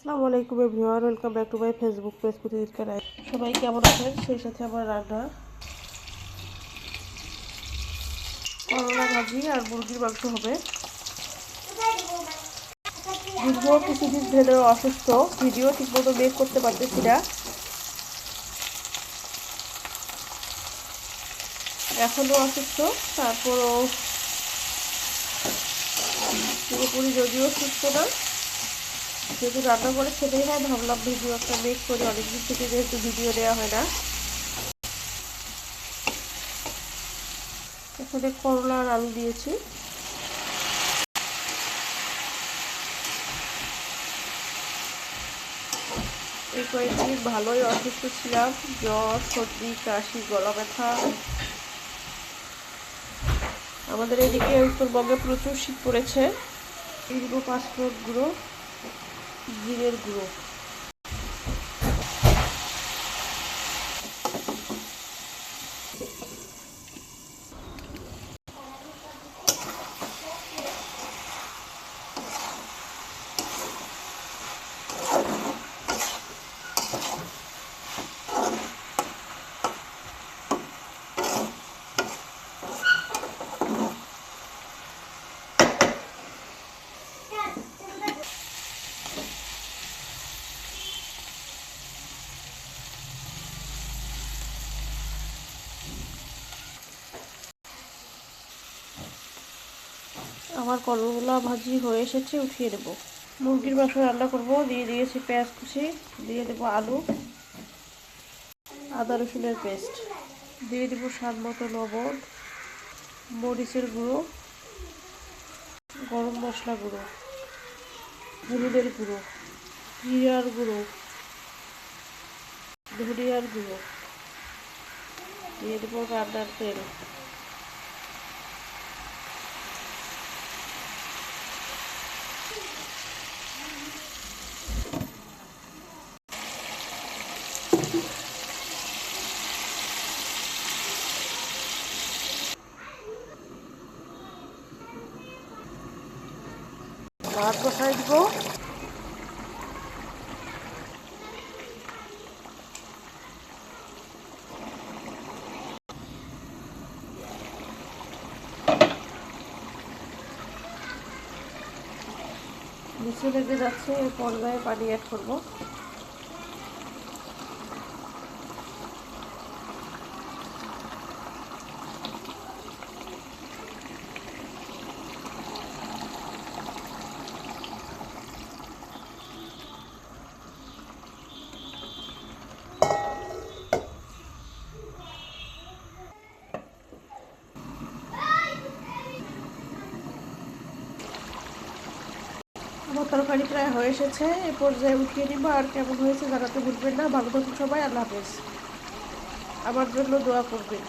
আসসালামু আলাইকুম everyone, welcome back to my Facebook page প্রতিদিন কানাই সবাই কেমন আছেন? সেই সাথে আমার রান্না। করলা ভাজি আর মুরগির মাংস হবে। দীর্ঘ কিছুদিন ধরে অসুস্থ, ভিডিও ঠিকমতো মেক করতে পারতেছি না। এখনও অসুস্থ, তারপরও পুরোপুরি যদিও সুস্থ না। যেহেতু রান্না করে খেতেই হয়, ভাবলাম ভিডিও একটা মেক করি, অনেকদিন থেকে যেহেতু ভিডিও দেওয়া হয় না। এখানে করলা আর আলু দিয়েছি। এই কয়েকদিন ভালোই অসুস্থ ছিলাম, জ্বর, সর্দি, কাশি, গলা ব্যথা। আমাদের এদিকে উত্তরবঙ্গে প্রচুর শীত পড়েছে। এইগুলো পাঁচফোড়ন গুঁড়ো জিরের আমার করলা ভাজি হয়ে এসেছে, উঠিয়ে দেব। মুরগির মাংস রান্না করব, দিয়ে দিয়েছি পেঁয়াজ কুচি, দিয়ে দেবো আলু, আদা রসুনের পেস্ট। দিয়ে দেবো স্বাদ মতো লবণ, মরিচের গুঁড়ো, গরম মশলা গুঁড়ো, হলুদের গুঁড়ো, জিরার গুঁড়ো, ধনিয়ার গুঁড়ো। দিয়ে দেবো রান্নার তেল। ভাত বসাই দিব। নিচে লেগে যাচ্ছে এর পর্যায়ে পানি অ্যাড করব। আমার তরকারি প্রায় হয়ে এসেছে। এ পর্যায়ে উঠিয়ে নিব আর কেমন হয়েছে জানাতে ভুলবেন না। ভালো থাকুন সবাই, আল্লাহ হাফেজ। আমার জন্য দোয়া করবেন।